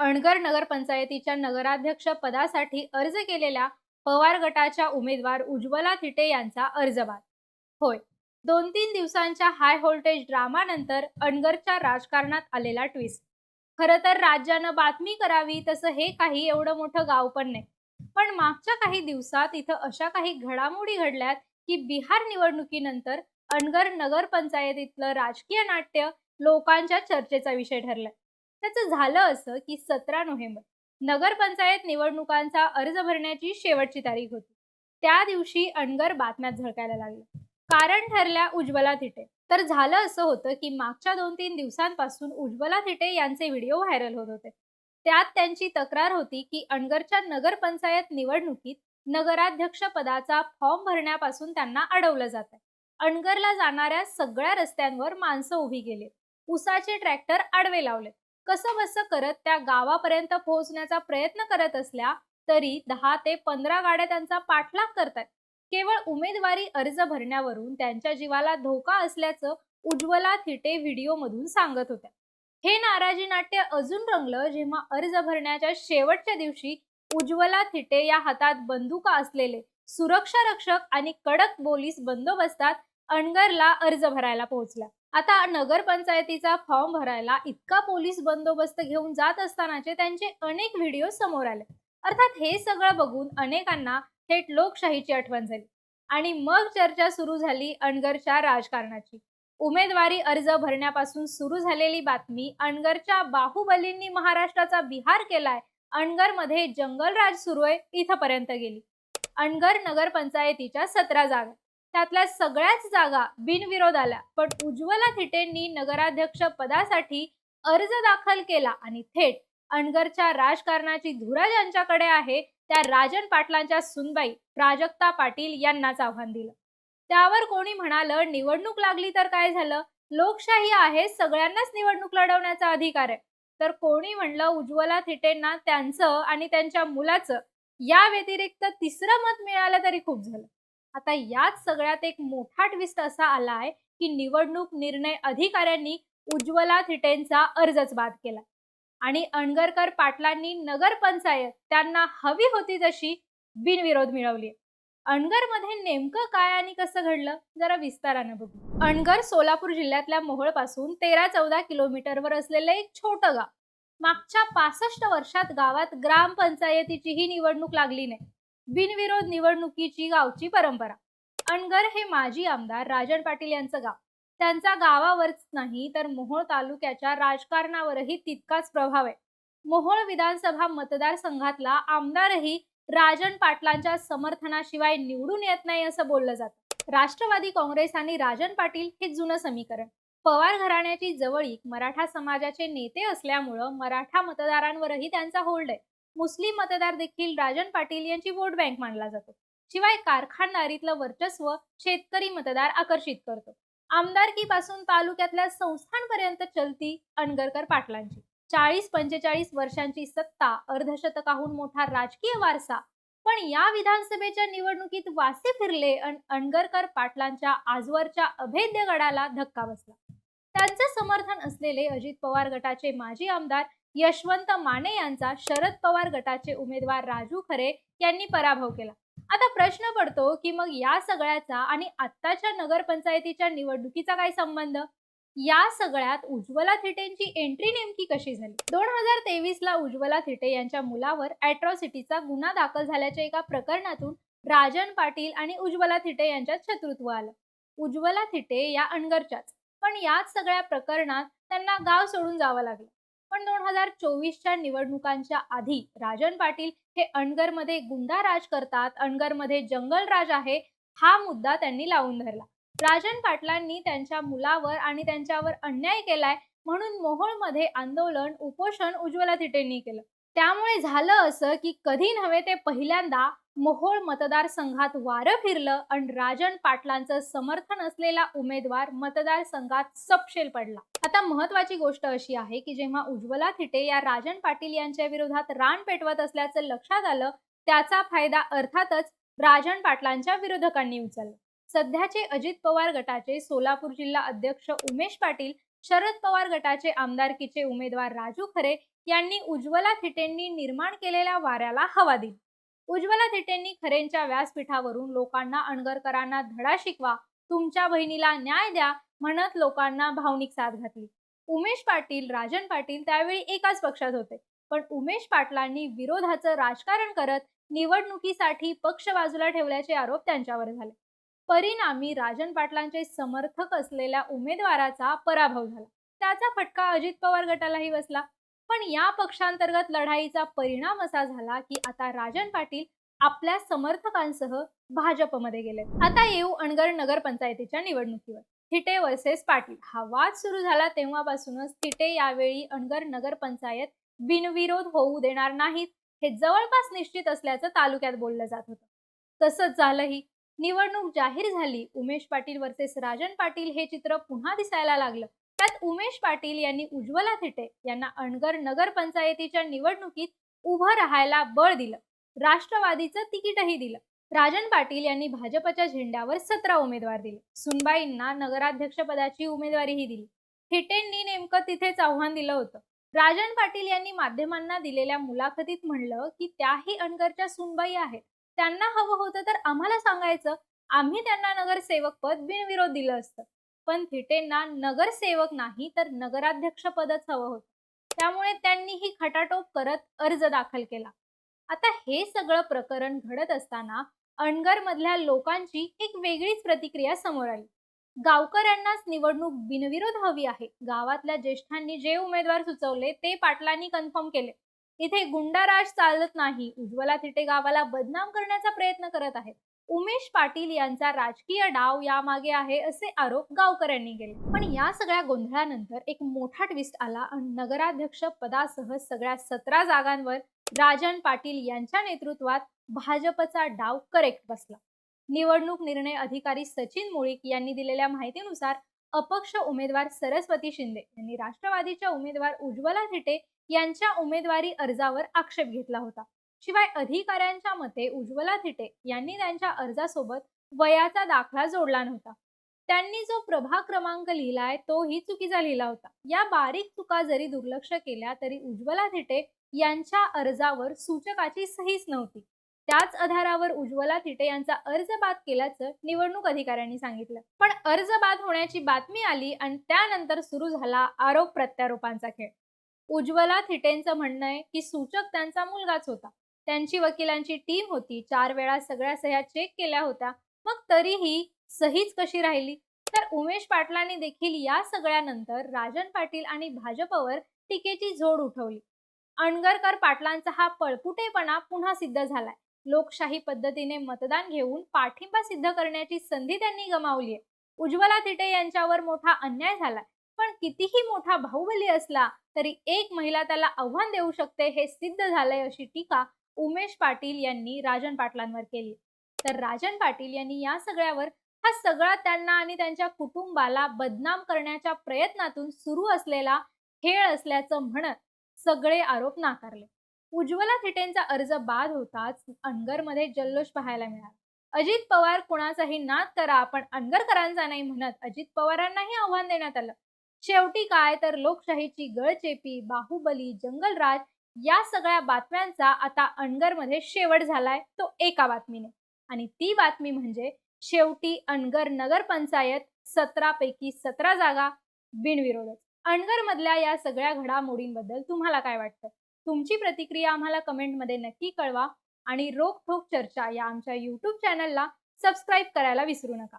अणगर नगरपंचायतीच्या नगराध्यक्ष पदासाठी अर्ज केलेल्या पवार गटाच्या उमेदवार उज्ज्वला थिटे यांचा अर्ज बाद होय दोन तीन दिवसांच्या हाय व्होल्टेज ड्रामानंतर अणगरच्या राजकारणात आलेला ट्विस्ट खरं तर राज्यानं बातमी करावी तसं हे काही एवढं मोठं गाव पण नाही. पण मागच्या काही दिवसात इथं अशा काही घडामोडी घडल्यात की बिहार निवडणुकीनंतर अणगर नगरपंचायतीतलं राजकीय नाट्य लोकांच्या चर्चेचा विषय ठरलाय. त्याचं झालं असं की सतरा नोव्हेंबर नगरपंचायत निवडणुकांचा अर्ज भरण्याची शेवटची तारीख होती. त्या दिवशी अणगर बातम्यात झळकायला लागलं. कारण ठरल्या उज्ज्वला थिटे. तर झालं असं होतं की मागच्या दोन तीन दिवसांपासून उज्ज्वला थिटे यांचे व्हिडिओ व्हायरल होत होते. त्यात त्यांची तक्रार होती की अणगरच्या नगरपंचायत निवडणुकीत नगराध्यक्ष पदाचा फॉर्म भरण्यापासून त्यांना अडवलं जात आहे अणगरला जाणाऱ्या सगळ्या रस्त्यांवर माणसं उभी गेली उसाचे ट्रॅक्टर आडवे लावले कसं बसं करत त्या गावापर्यंत पोहोचण्याचा प्रयत्न करत असल्या तरी दहा ते पंधरा गाड्या त्यांचा पाठलाग करतात केवळ उमेदवारी अर्ज भरण्यावरून त्यांच्या जीवाला धोका असल्याचं उज्ज्वला थिटे व्हिडिओमधून सांगत होत्या. हे नाराजी नाट्य अजून रंगलं जेव्हा अर्ज भरण्याच्या शेवटच्या दिवशी उज्ज्वला थिटे या हातात बंदुका असलेले सुरक्षा रक्षक आणि कडक पोलीस बंदोबस्तात अणगरला अर्ज भरायला पोहोचला आता नगरपंचायतीचा फॉर्म भरायला इतका पोलीस बंदोबस्त घेऊन जात असतानाचे त्यांचे अनेक व्हिडिओ समोर आले. अर्थात हे सगळं बघून अनेकांना थेट लोकशाहीची आठवण झाली. आणि मग चर्चा सुरू झाली अणगरच्या राजकारणाची. उमेदवारी अर्ज भरण्यापासून सुरू झालेली बातमी अणगरच्या बाहुबलींनी महाराष्ट्राचा बिहार केलाय. अणगरमध्ये जंगलराज सुरू आहे इथपर्यंत गेली. अणगर नगरपंचायतीच्या सतरा जागा. त्यातल्या सगळ्याच जागा बिनविरोध आल्या. पण उज्ज्वला थिटेंनी नगराध्यक्ष पदासाठी अर्ज दाखल केला आणि थेट अणगरच्या राजकारणाची धुरा ज्यांच्याकडे आहे त्या राजन पाटलांच्या सुनबाई प्राजक्ता पाटील यांनाच आव्हान दिलं. त्यावर कोणी म्हणालं निवडणूक लागली तर काय झालं? लोकशाही आहे सगळ्यांनाच निवडणूक लढवण्याचा अधिकार आहे. तर कोणी म्हणलं उज्ज्वला थिटेंना त्यांचं आणि त्यांच्या मुलाचं या व्यतिरिक्त तिसरं मत मिळालं तरी खूप झालं. आता याच सगळ्यात एक मोठा ट्विस्ट असा आलाय की निवडणूक निर्णय अधिकाऱ्यांनी उज्ज्वला थिटेंचा अर्जच बाद केला. आणि अणगरकर पाटलांनी नगरपंचायत त्यांना हवी होती तशी बिनविरोध मिळवली अणगरमध्ये नेमकं काय आणि कसं घडलं जरा विस्तारानं बघू. अणगर सोलापूर जिल्ह्यातल्या मोहोळपासून तेरा चौदा किलोमीटरवर असलेलं एक छोटं गाव. मागच्या पासष्ट वर्षात गावात ग्रामपंचायतीचीही निवडणूक लागली नाही. बिनविरोध निवडणुकीची गावची परंपरा. अणगर हे माजी आमदार राजन पाटील यांचं गाव. त्यांचा गावावरच नाही तर मोहोळ तालुक्याच्या राजकारणावरही तितकाच प्रभाव आहे. मोहोळ विधानसभा मतदारसंघातला आमदारही राजन पाटलांच्या समर्थनाशिवाय निवडून येत नाही असं बोललं जातं. राष्ट्रवादी काँग्रेस आणि राजन पाटील हे जुनं समीकरण. पवार घराण्याची जवळीक मराठा समाजाचे नेते असल्यामुळं मराठा मतदारांवरही त्यांचा होल्ड आहे. मुस्लिम मतदार देखील राजन पाटील यांची वोट बँक मानला जातो. शिवाय कारखानदारीतलं वर्चस्व शेतकरी मतदार आकर्षित करतो. आमदारकीपासून तालुक्यातल्या संस्थांपर्यंत चलती अणगरकर पाटलांची. चाळीस पंचेचाळीस वर्षांची सत्ता अर्धशतकाहून मोठा राजकीय वारसा. पण या विधानसभेच्या निवडणुकीत वासे फिरले अन अणगरकर पाटलांच्या आजवरच्या अभेद्य गडाला धक्का बसला. त्यांचं समर्थन असलेले अजित पवार गटाचे माजी आमदार यशवंत माने यांचा शरद पवार गटाचे उमेदवार राजू खरे यांनी पराभव केला. आता प्रश्न पडतो की मग या सगळ्याचा आणि आत्ताच्या नगरपंचायतीच्या निवडणुकीचा काय संबंध? या सगळ्यात उज्ज्वला थिटेंची एंट्री नेमकी कशी झाली? दोन हजार तेवीस ला उज्ज्वला थिटे यांच्या मुलावर अॅट्रॉसिटीचा गुन्हा दाखल झाल्याच्या एका प्रकरणातून राजन पाटील आणि उज्ज्वला थिटे यांच्यात शत्रुत्व आलं. उज्ज्वला थिटे या अणगरच्याच पण याच सगळ्या प्रकरणात त्यांना गाव सोडून जावं लागलं. पण दोन हजार चोवीसच्या निवडणुकांच्या आधी राजन पाटील हे अणगरमध्ये गुंडा राज करतात अणगरमध्ये जंगल राज आहे हा मुद्दा त्यांनी लावून धरला. राजन पाटलांनी त्यांच्या मुलावर आणि त्यांच्यावर अन्याय केलाय म्हणून मोहोळमध्ये आंदोलन उपोषण उज्ज्वला तिटेंनी केलं. त्यामुळे झालं असं की कधी नव्हे ते पहिल्यांदा मोहोळ मतदारसंघात वारं फिरलं आणि राजन पाटलांचं समर्थन असलेला उमेदवार मतदारसंघात सपशेल पडला. आता महत्वाची गोष्ट अशी आहे की जेव्हा उज्ज्वला थिटे या राजन पाटील यांच्या विरोधात रान पेटवत असल्याचं लक्षात आलं त्याचा फायदा अर्थातच राजन पाटलांच्या विरोधकांनी उचलला. सध्याचे अजित पवार गटाचे सोलापूर जिल्हा अध्यक्ष उमेश पाटील शरद पवार गटाचे आमदारकीचे उमेदवार राजू खरे यांनी उज्ज्वला थिटेंनी निर्माण केलेल्या वाऱ्याला हवा दिली. उज्ज्वला थिटेंनी खरेंच्या व्यासपीठावरून लोकांना अणगरकरांना धडा शिकवा तुमच्या बहिणीला न्याय द्या म्हणत लोकांना भावनिक साथ घातली. उमेश पाटील राजन पाटील त्यावेळी एकाच पक्षात होते. पण उमेश पाटलांनी विरोधाचं राजकारण करत निवडणुकीसाठी पक्ष बाजूला ठेवल्याचे आरोप त्यांच्यावर झाले. परिणामी राजन पाटलांचे समर्थक असलेल्या उमेदवाराचा पराभव झाला. त्याचा फटका अजित पवार गटालाही बसला. पण या पक्षांतर्गत लढाईचा परिणाम असा झाला की आता राजन पाटील आपल्या समर्थकांसह भाजपमध्ये गेले. आता येऊ अणगर नगरपंचायतीच्या निवडणुकीवर. थिटे वर्सेस पाटील. हा वाद सुरू झाला तेव्हापासूनच थिटे यावेळी अणगर नगरपंचायत बिनविरोध होऊ देणार नाहीत हे जवळपास निश्चित असल्याचं तालुक्यात बोललं जात होतं. तसंच झालंही. निवडणूक जाहीर झाली. उमेश पाटील वर्सेस राजन पाटील हे चित्र पुन्हा दिसायला लागलं. त्यात उमेश पाटील यांनी उज्ज्वला थिटे यांना अणगर नगरपंचायतीच्या निवडणुकीत उभं राहायला बळ दिलं. राष्ट्रवादीचं तिकीटही दिलं. राजन पाटील यांनी भाजपच्या झेंड्यावर सतरा उमेदवार दिले. सुनबाईंना नगराध्यक्षपदाची उमेदवारीही दिली. थिटेंनी नेमकं तिथेच आव्हान दिलं होतं. राजन पाटील यांनी माध्यमांना दिलेल्या मुलाखतीत म्हणलं की त्याही अणगरच्या सुनबाई आहेत. त्यांना हवं होतं तर आम्हाला सांगायचं. आम्ही त्यांना नगरसेवक पद बिनविरोध दिलं असतं. पण थिटेंना नगरसेवक नाही तर नगराध्यक्ष पदच हवं होतं. त्यामुळे त्यांनी ही खटाटोप करत अर्ज दाखल केला. आता हे सगळं प्रकरण घडत असताना अणगर मधल्या लोकांची एक वेगळीच प्रतिक्रिया समोर आली. गावकऱ्यांनाच निवडणूक बिनविरोध हवी आहे. गावातल्या ज्येष्ठांनी जे उमेदवार सुचवले ते पाटलांनी कन्फर्म केले. इथे गुंडाराज चालत नाही. उज्ज्वला थिटे गावाला बदनाम करण्याचा प्रयत्न करत आहेत. उमेश पाटील यांचा राजकीय डाव यामागे आहे असे आरोप गावकऱ्यांनी केले. पण या सगळ्या गोंधळानंतर एक मोठा ट्विस्ट आला आणि नगराध्यक्ष पदासह सगळ्या सतरा जागांवर राजन पाटील यांच्या नेतृत्वात भाजपचा डाव करेक्ट बसला. निवडणूक निर्णय अधिकारी सचिन मुळीक यांनी दिलेल्या माहितीनुसार अपक्ष उमेदवार सरस्वती शिंदे यांनी राष्ट्रवादीच्या उमेदवार उज्ज्वला थिटे यांच्या उमेदवारी अर्जावर आक्षेप घेतला होता. शिवाय अधिकाऱ्यांच्या मते उज्ज्वला थिटे यांनी त्यांच्या अर्जासोबत वयाचा दाखला जोडला नव्हता. त्यांनी जो प्रभाग क्रमांक लिहिलाय तोही चुकीचा लिहिला होता. या बारीक चुका जरी दुर्लक्ष केल्या तरी उज्ज्वला थिटे यांच्या अर्जावर सूचकाची सहीच नव्हती. त्याच आधारावर उज्ज्वला थिटे यांचा अर्ज बाद केल्याचं निवडणूक अधिकाऱ्यांनी सांगितलं. पण अर्ज बाद होण्याची बातमी आली आणि त्यानंतर सुरू झाला आरोप प्रत्यारोपांचा खेळ. उज्ज्वला थिटेंचं म्हणणं आहे की सूचक त्यांचा मुलगाच होता. त्यांची वकिलांची टीम होती. चार वेळा सगळ्या सह्या चेक केल्या होत्या. मग तरीही सहीच कशी राहिली? तर उमेश पाटलांनी देखील या सगळ्यानंतर राजन पाटील आणि भाजपवर टीकेची झोड उठवली. अणगरकर पाटलांचा हा पळपुटेपणा पुन्हा सिद्ध झालाय. लोकशाही पद्धतीने मतदान घेऊन पाठिंबा सिद्ध करण्याची संधी त्यांनी गमावली आहे. उज्ज्वला तिटे यांच्यावर मोठा अन्याय झालाय. पण कितीही मोठा बाहुबली असला तरी एक महिला त्याला आव्हान देऊ शकते हे सिद्ध झालंय अशी टीका उमेश पाटील यांनी राजन पाटलांवर केली. तर राजन पाटील यांनी या सगळ्यावर हा सगळा त्यांना आणि त्यांच्या कुटुंबाला बदनाम करण्याच्या प्रयत्नातून सुरू असलेला खेळ असल्याचं म्हणत सगळे आरोप नाकारले. उज्ज्वला थिटेंचा अर्ज बाद होताच अनगरमध्ये जल्लोष पाहायला मिळाला. अजित पवार कुणाचाही नाद करा पण अनगरकरांचा नाही म्हणत. अजित पवारांनाही आव्हान देण्यात आलं. शेवटी काय तर लोकशाहीची गळचेपी बाहुबली जंगलराज या सगळ्या बातम्यांचा आता अणगरमध्ये शेवट झालाय तो एका बातमीने. आणि ती बातमी म्हणजे शेवटी अणगर नगरपंचायत सतरा पैकी सतरा जागा बिनविरोधच. अणगर मधल्या या सगळ्या घडामोडींबद्दल तुम्हाला काय वाटतं? तुमची प्रतिक्रिया आम्हाला कमेंटमध्ये नक्की कळवा. आणि रोखोक चर्चा या आमच्या यूट्यूब चॅनलला सबस्क्राईब करायला विसरू नका.